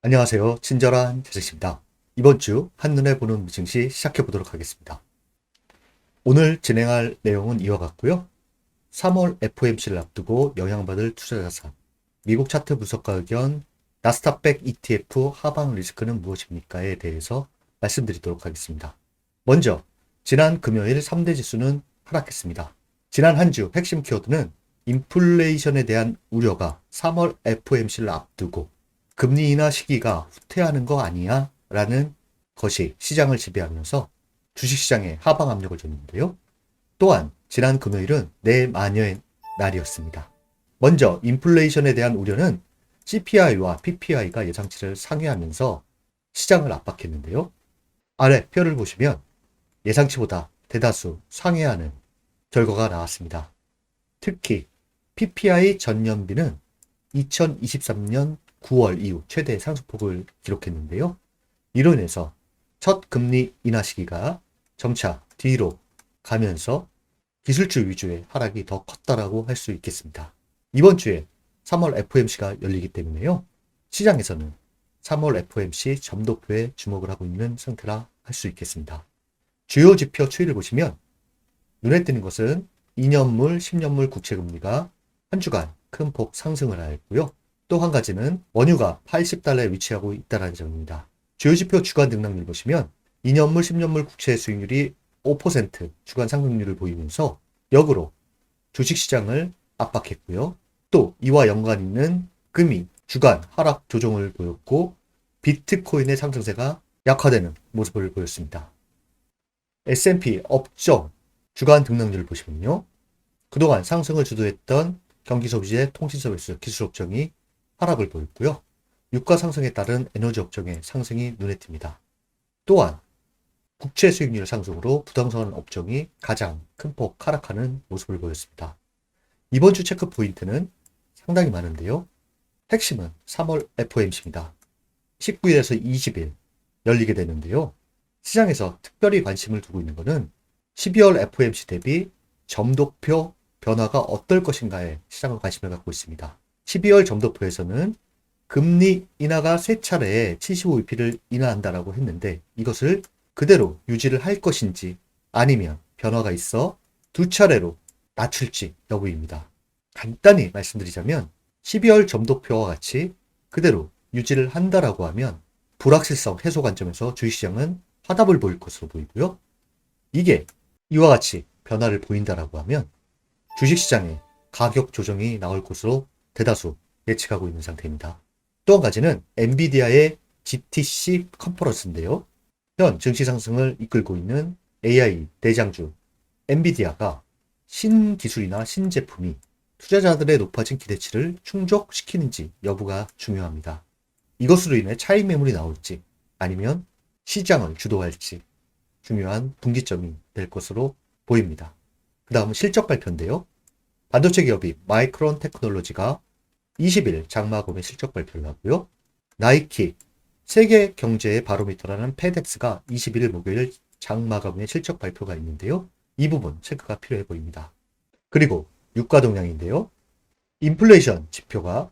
안녕하세요. 친절한 재석입니다. 이번 주 한눈에 보는 증시 시작해 보도록 하겠습니다. 오늘 진행할 내용은 이와 같고요. 3월 FOMC를 앞두고 영향받을 투자자산, 미국 차트 분석가 의견, 나스닥백 ETF 하방 리스크는 무엇입니까에 대해서 말씀드리도록 하겠습니다. 먼저 지난 금요일 3대 지수는 하락했습니다. 지난 한 주 핵심 키워드는 인플레이션에 대한 우려가 3월 FOMC를 앞두고 금리 인하 시기가 후퇴하는 거 아니야? 라는 것이 시장을 지배하면서 주식시장에 하방 압력을 줬는데요. 또한 지난 금요일은 내마녀의 날이었습니다. 먼저 인플레이션에 대한 우려는 CPI와 PPI가 예상치를 상회하면서 시장을 압박했는데요. 아래 표를 보시면 예상치보다 대다수 상회하는 결과가 나왔습니다. 특히 PPI 전년비는 2023년 9월 이후 최대 상승폭을 기록했는데요. 인해서 첫 금리 인하 시기가 점차 뒤로 가면서 기술주 위주의 하락이 더 컸다라고 할 수 있겠습니다. 이번 주에 3월 FOMC가 열리기 때문에요. 시장에서는 3월 FOMC 점도표에 주목을 하고 있는 상태라 할 수 있겠습니다. 주요 지표 추이를 보시면 눈에 띄는 것은 2년물, 10년물 국채금리가 한 주간 큰 폭 상승을 하였고요. 또 한 가지는 원유가 80달러에 위치하고 있다는 점입니다. 주요 지표 주간 등락률 보시면 2년물, 10년물 국채 수익률이 5% 주간 상승률을 보이면서 역으로 주식시장을 압박했고요. 또 이와 연관 있는 금이 주간 하락 조정을 보였고 비트코인의 상승세가 약화되는 모습을 보였습니다. S&P 업종 주간 등락률을 보시면요. 그동안 상승을 주도했던 경기 소비재 통신 서비스 기술 업종이 하락을 보였고요. 유가 상승에 따른 에너지 업종의 상승이 눈에 띕니다. 또한 국채 수익률 상승으로 부동산 업종이 가장 큰 폭 하락하는 모습을 보였습니다. 이번 주 체크 포인트는 상당히 많은데요. 핵심은 3월 FOMC입니다. 19일에서 20일 열리게 되는데요. 시장에서 특별히 관심을 두고 있는 것은 12월 FOMC 대비 점도표 변화가 어떨 것인가에 시장은 관심을 갖고 있습니다. 12월 점도표에서는 금리 인하가 세 차례 75bp를 인하한다라고 했는데 이것을 그대로 유지를 할 것인지 아니면 변화가 있어 두 차례로 낮출지 여부입니다. 간단히 말씀드리자면 12월 점도표와 같이 그대로 유지를 한다라고 하면 불확실성 해소 관점에서 주식시장은 화답을 보일 것으로 보이고요. 이게 이와 같이 변화를 보인다라고 하면 주식시장에 가격 조정이 나올 것으로 대다수 예측하고 있는 상태입니다. 또 한 가지는 엔비디아의 GTC 컨퍼런스인데요. 현 증시 상승을 이끌고 있는 AI 대장주 엔비디아가 신기술이나 신제품이 투자자들의 높아진 기대치를 충족시키는지 여부가 중요합니다. 이것으로 인해 차익 매물이 나올지 아니면 시장을 주도할지 중요한 분기점이 될 것으로 보입니다. 그 다음은 실적 발표인데요. 반도체 기업이 마이크론 테크놀로지가 20일 장마검의 실적 발표를 하고요. 나이키, 세계 경제의 바로미터라는 페덱스가 21일 목요일 장마감의 실적 발표가 있는데요. 이 부분 체크가 필요해 보입니다. 그리고 유가 동향인데요. 인플레이션 지표가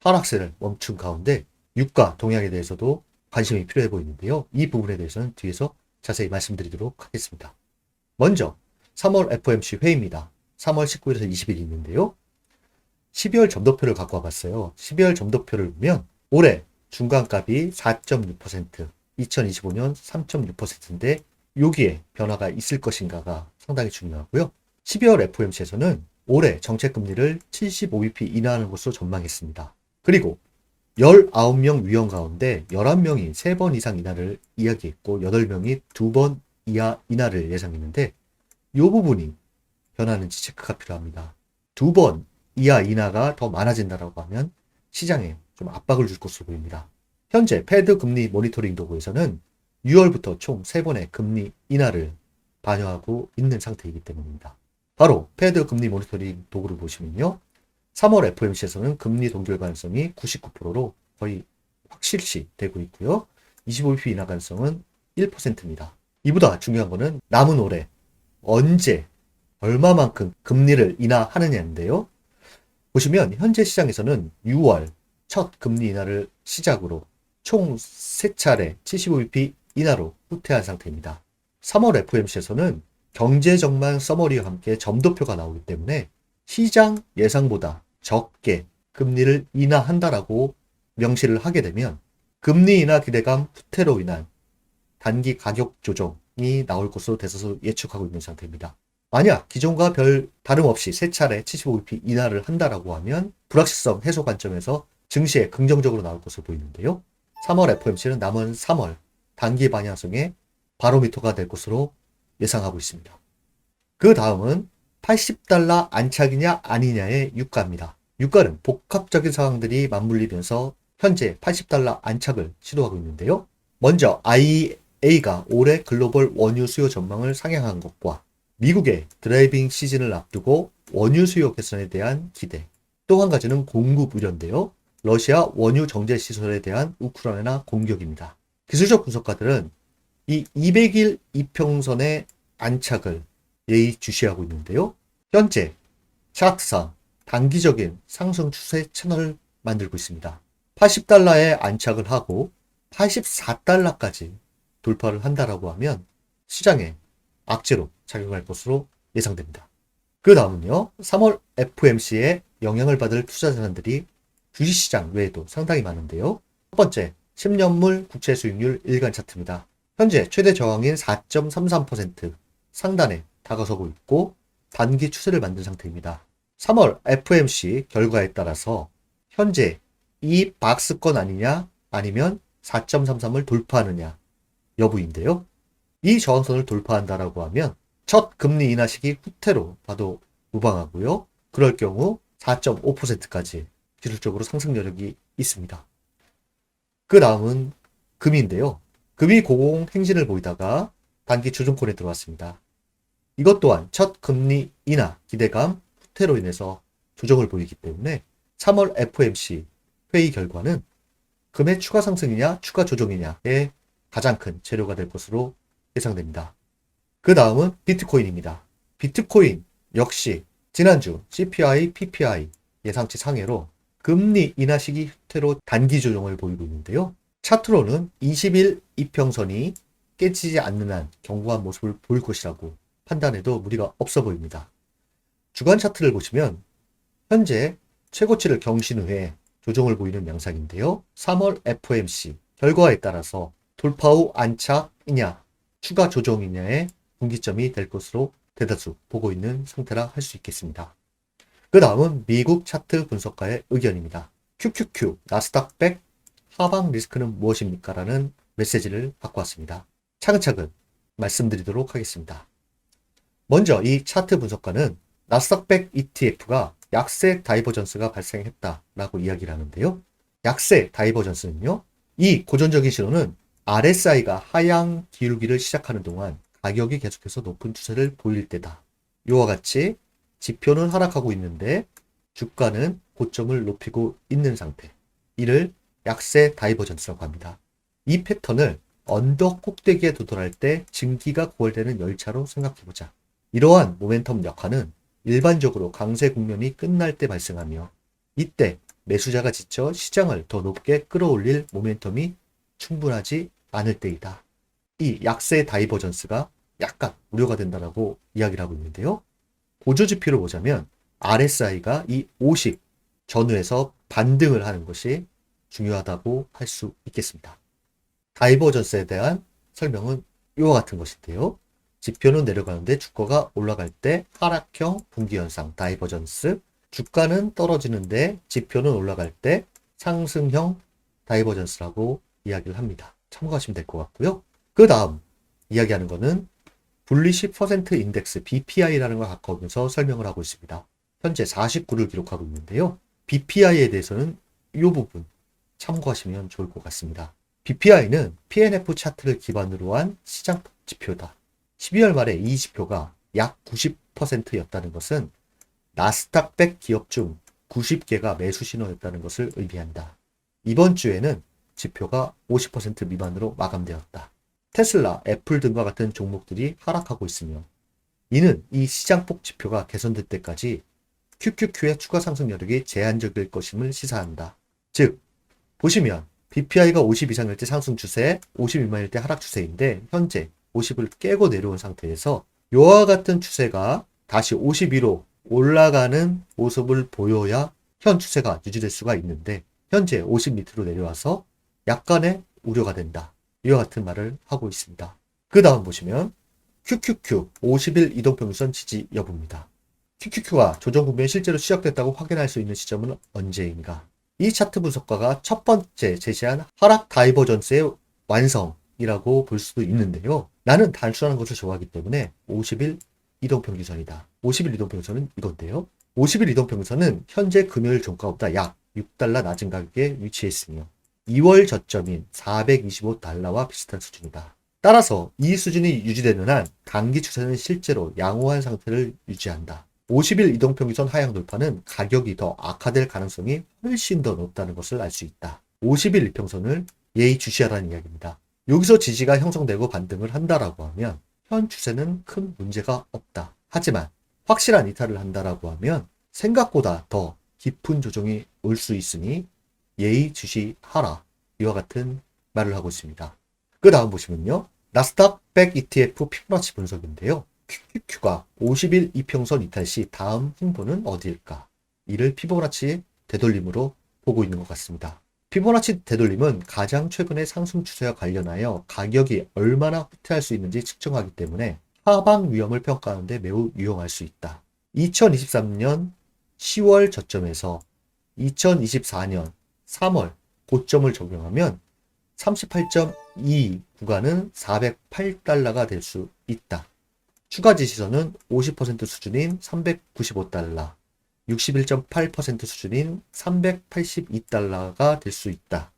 하락세를 멈춘 가운데 유가 동향에 대해서도 관심이 필요해 보이는데요. 이 부분에 대해서는 뒤에서 자세히 말씀드리도록 하겠습니다. 먼저 3월 FOMC 회의입니다. 3월 19일에서 20일 있는데요. 12월 점도표를 갖고 와봤어요. 12월 점도표를 보면 올해 중간값이 4.6%, 2025년 3.6%인데 여기에 변화가 있을 것인가가 상당히 중요하고요. 12월 FOMC에서는 올해 정책금리를 75bp 인하하는 것으로 전망했습니다. 그리고 19명 위원 가운데 11명이 3번 이상 인하를 이야기했고 8명이 2번 이하 인하를 예상했는데 이 부분이 변하는지 체크가 필요합니다. 두 번 이하 인하가 더 많아진다라고 하면 시장에 좀 압박을 줄 것으로 보입니다. 현재 패드 금리 모니터링 도구에서는 6월부터 총 3번의 금리 인하를 반영하고 있는 상태이기 때문입니다. 바로 패드 금리 모니터링 도구를 보시면요. 3월 FOMC에서는 금리 동결 가능성이 99%로 거의 확실시 되고 있고요. 25bp 인하 가능성은 1%입니다. 이보다 중요한 거는 남은 올해 언제 얼마만큼 금리를 인하하느냐인데요. 보시면 현재 시장에서는 6월 첫 금리 인하를 시작으로 총 3차례 75bp 인하로 후퇴한 상태입니다. 3월 FOMC에서는 경제적만 서머리와 함께 점도표가 나오기 때문에 시장 예상보다 적게 금리를 인하한다라고 명시를 하게 되면 금리 인하 기대감 후퇴로 인한 단기 가격 조정이 나올 것으로 대서서 예측하고 있는 상태입니다. 만약 기존과 별 다름없이 세 차례 75bp 인하를 한다라고 하면 불확실성 해소 관점에서 증시에 긍정적으로 나올 것으로 보이는데요. 3월 FOMC는 남은 3월 단기 방향성의 바로미터가 될 것으로 예상하고 있습니다. 그 다음은 80달러 안착이냐 아니냐의 유가입니다. 유가는 복합적인 상황들이 맞물리면서 현재 80달러 안착을 시도하고 있는데요. 먼저 IEA가 올해 글로벌 원유 수요 전망을 상향한 것과 미국의 드라이빙 시즌을 앞두고 원유 수요 개선에 대한 기대. 또 한 가지는 공급 우려인데요. 러시아 원유 정제 시설에 대한 우크라이나 공격입니다. 기술적 분석가들은 이 200일 이평선의 안착을 예의주시하고 있는데요. 현재 차트상 단기적인 상승 추세 채널을 만들고 있습니다. 80달러에 안착을 하고 84달러까지 돌파를 한다라고 하면 시장에 악재로 작용할 것으로 예상됩니다. 그 다음은요, 3월 FOMC에 영향을 받을 투자자들이 주식시장 외에도 상당히 많은데요. 첫 번째, 10년물 국채 수익률 일간 차트입니다. 현재 최대 저항인 4.33% 상단에 다가서고 있고 단기 추세를 만든 상태입니다. 3월 FMC 결과에 따라서 현재 이 박스권 아니냐 아니면 4.33을 돌파하느냐 여부인데요. 이 저항선을 돌파한다라고 하면 첫 금리 인하 시기 후퇴로 봐도 무방하고요. 그럴 경우 4.5%까지 기술적으로 상승 여력이 있습니다. 그 다음은 금인데요. 금이 고공 행진을 보이다가 단기 조정권에 들어왔습니다. 이것 또한 첫 금리 인하 기대감 후퇴로 인해서 조정을 보이기 때문에 3월 FOMC 회의 결과는 금의 추가 상승이냐 추가 조정이냐의 가장 큰 재료가 될 것으로 예상됩니다. 그 다음은 비트코인입니다. 비트코인 역시 지난주 CPI, PPI 예상치 상해로 금리 인하 시기 후퇴로 단기 조정을 보이고 있는데요. 차트로는 20일 이평선이 깨지지 않는 한 견고한 모습을 보일 것이라고 판단해도 무리가 없어 보입니다. 주간 차트를 보시면 현재 최고치를 경신 후에 조정을 보이는 양상인데요. 3월 FOMC 결과에 따라서 돌파 후 안착이냐 추가 조정이냐의 분기점이 될 것으로 대다수 보고 있는 상태라 할 수 있겠습니다. 그 다음은 미국 차트 분석가의 의견입니다. QQQ 나스닥 100 하방 리스크는 무엇입니까? 라는 메시지를 받고 왔습니다. 차근차근 말씀드리도록 하겠습니다. 먼저 이 차트 분석가는 나스닥 100 ETF가 약세 다이버전스가 발생했다라고 이야기를 하는데요. 약세 다이버전스는요. 이 고전적인 신호는 RSI가 하향 기울기를 시작하는 동안 가격이 계속해서 높은 추세를 보일 때다. 이와 같이 지표는 하락하고 있는데 주가는 고점을 높이고 있는 상태. 이를 약세 다이버전스라고 합니다. 이 패턴을 언덕 꼭대기에 도달할 때 증기가 고갈되는 열차로 생각해보자. 이러한 모멘텀 역화는 일반적으로 강세 국면이 끝날 때 발생하며 이때 매수자가 지쳐 시장을 더 높게 끌어올릴 모멘텀이 충분하지 않을 때이다. 이 약세 다이버전스가 약간 우려가 된다라고 이야기를 하고 있는데요. 보조 지표로 보자면 RSI가 이 50 전후에서 반등을 하는 것이 중요하다고 할 수 있겠습니다. 다이버전스에 대한 설명은 이와 같은 것인데요. 지표는 내려가는데 주가가 올라갈 때 하락형 분기 현상 다이버전스, 주가는 떨어지는데 지표는 올라갈 때 상승형 다이버전스라고 이야기를 합니다. 참고하시면 될 것 같고요. 그 다음 이야기하는 것은 분리시 퍼센트 인덱스 BPI라는 걸 가까우면서 설명을 하고 있습니다. 현재 49를 기록하고 있는데요. BPI에 대해서는 이 부분 참고하시면 좋을 것 같습니다. BPI는 PNF 차트를 기반으로 한 시장 지표다. 12월 말에 이 지표가 약 90%였다는 것은 나스닥 100 기업 중 90개가 매수 신호였다는 것을 의미한다. 이번 주에는 지표가 50% 미만으로 마감되었다. 테슬라, 애플 등과 같은 종목들이 하락하고 있으며 이는 이 시장 폭 지표가 개선될 때까지 QQQ의 추가 상승 여력이 제한적일 것임을 시사한다. 즉, 보시면 BPI가 50 이상일 때 상승 추세, 50 미만일 때 하락 추세인데 현재 50을 깨고 내려온 상태에서 이와 같은 추세가 다시 52로 올라가는 모습을 보여야 현 추세가 유지될 수가 있는데 현재 50 밑으로 내려와서 약간의 우려가 된다. 이와 같은 말을 하고 있습니다. 그 다음 보시면 QQQ 50일 이동평균선 지지 여부입니다. QQQ가 조정 국면이 실제로 시작됐다고 확인할 수 있는 시점은 언제인가? 이 차트 분석가가 첫 번째 제시한 하락 다이버전스의 완성이라고 볼 수도 있는데요. 나는 단순한 것을 좋아하기 때문에 50일 이동평균선이다. 50일 이동평균선은 이건데요. 50일 이동평균선은 현재 금요일 종가보다 약 6달러 낮은 가격에 위치해 있으며 2월 저점인 425달러와 비슷한 수준이다. 따라서 이 수준이 유지되는 한 단기 추세는 실제로 양호한 상태를 유지한다. 50일 이동평균선 하향 돌파는 가격이 더 악화될 가능성이 훨씬 더 높다는 것을 알 수 있다. 50일 이평선을 예의주시하라는 이야기입니다. 여기서 지지가 형성되고 반등을 한다라고 하면 현 추세는 큰 문제가 없다. 하지만 확실한 이탈을 한다라고 하면 생각보다 더 깊은 조정이 올 수 있으니 예의주시하라. 이와 같은 말을 하고 있습니다. 그 다음 보시면요. 나스닥 100 ETF 피보나치 분석인데요. QQQ가 50일 이평선 이탈 시 다음 흉보는 어디일까? 이를 피보나치 되돌림으로 보고 있는 것 같습니다. 피보나치 되돌림은 가장 최근의 상승 추세와 관련하여 가격이 얼마나 후퇴할 수 있는지 측정하기 때문에 하방 위험을 평가하는데 매우 유용할 수 있다. 2023년 10월 저점에서 2024년 3월 고점을 적용하면 38.2 구간은 408달러가 될 수 있다. 추가 지시선은 50% 수준인 395달러, 61.8% 수준인 382달러가 될 수 있다.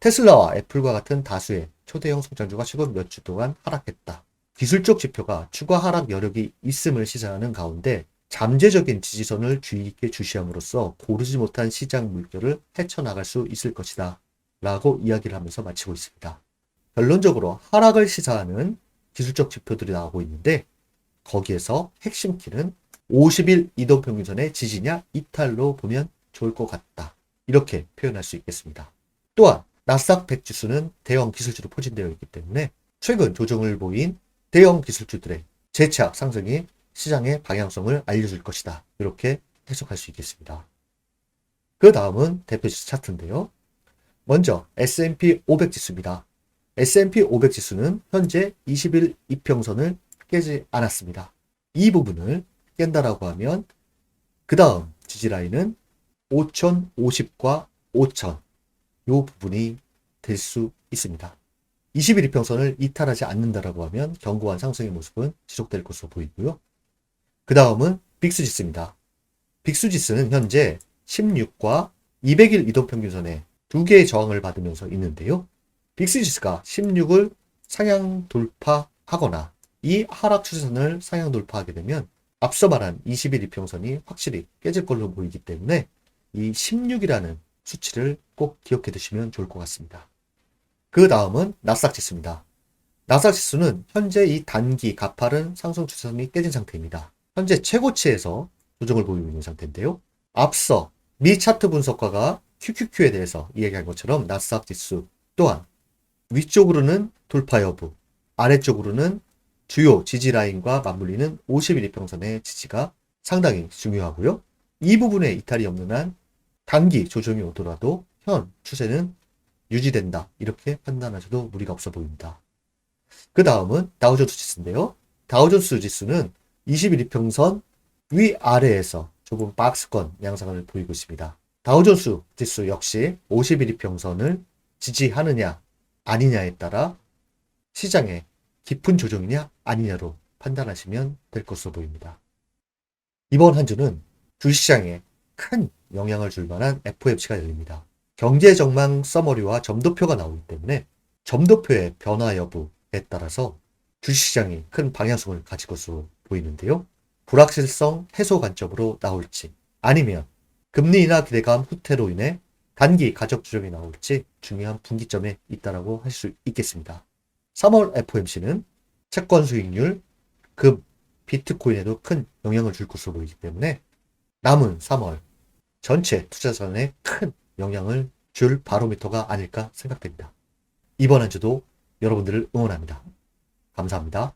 테슬라와 애플과 같은 다수의 초대형 성장주가 최근 몇 주 동안 하락했다. 기술적 지표가 추가 하락 여력이 있음을 시사하는 가운데 잠재적인 지지선을 주의 깊게 주시함으로써 고르지 못한 시장 물결을 헤쳐나갈 수 있을 것이다. 라고 이야기를 하면서 마치고 있습니다. 결론적으로 하락을 시사하는 기술적 지표들이 나오고 있는데 거기에서 핵심 키는 50일 이동평균선의 지지냐 이탈로 보면 좋을 것 같다. 이렇게 표현할 수 있겠습니다. 또한 나스닥 100 지수는 대형 기술주로 포진되어 있기 때문에 최근 조정을 보인 대형 기술주들의 재차 상승이 시장의 방향성을 알려줄 것이다. 이렇게 해석할 수 있겠습니다. 그 다음은 대표지수 차트인데요. 먼저 S&P 500 지수입니다. S&P 500 지수는 현재 20일 이평선을 깨지 않았습니다. 이 부분을 깬다라고 하면 그 다음 지지라인은 5050과 5000이 부분이 될 수 있습니다. 20일 이평선을 이탈하지 않는다라고 하면 견고한 상승의 모습은 지속될 것으로 보이고요. 그 다음은 빅스지수입니다. 빅스지수는 현재 16과 200일 이동평균선에 두 개의 저항을 받으면서 있는데요. 빅스지수가 16을 상향 돌파하거나 이 하락 추세선을 상향 돌파하게 되면 앞서 말한 20일 이평선이 확실히 깨질 걸로 보이기 때문에 이 16이라는 수치를 꼭 기억해 두시면 좋을 것 같습니다. 그 다음은 나스닥 지수입니다. 나스닥 지수는 현재 이 단기 가파른 상승 추세선이 깨진 상태입니다. 현재 최고치에서 조정을 보이고 있는 상태인데요. 앞서 미 차트 분석가가 QQQ에 대해서 이야기한 것처럼 나스닥 지수 또한 위쪽으로는 돌파 여부, 아래쪽으로는 주요 지지 라인과 맞물리는 51 이평선의 지지가 상당히 중요하고요. 이 부분에 이탈이 없는 한 단기 조정이 오더라도 현 추세는 유지된다. 이렇게 판단하셔도 무리가 없어 보입니다. 그 다음은 다우존스 지수인데요. 다우존스 지수는 21 이평선 위아래에서 조금 박스권 양상을 보이고 있습니다. 다우존스 지수 역시 51 이평선을 지지하느냐 아니냐에 따라 시장의 깊은 조정이냐 아니냐로 판단하시면 될 것으로 보입니다. 이번 한 주는 주시장에 큰 영향을 줄 만한 FOMC가 열립니다. 경제 전망 서머리와 점도표가 나오기 때문에 점도표의 변화 여부에 따라서 주시장이 큰 방향성을 가질 것으로 보이는데요. 불확실성 해소 관점으로 나올지 아니면 금리 인하 기대감 후퇴로 인해 단기 가격 조정이 나올지 중요한 분기점에 있다라고 할 수 있겠습니다. 3월 FOMC는 채권 수익률, 급, 비트코인에도 큰 영향을 줄 것으로 보이기 때문에 남은 3월 전체 투자선에 큰 영향을 줄 바로미터가 아닐까 생각됩니다. 이번 한 주도 여러분들을 응원합니다. 감사합니다.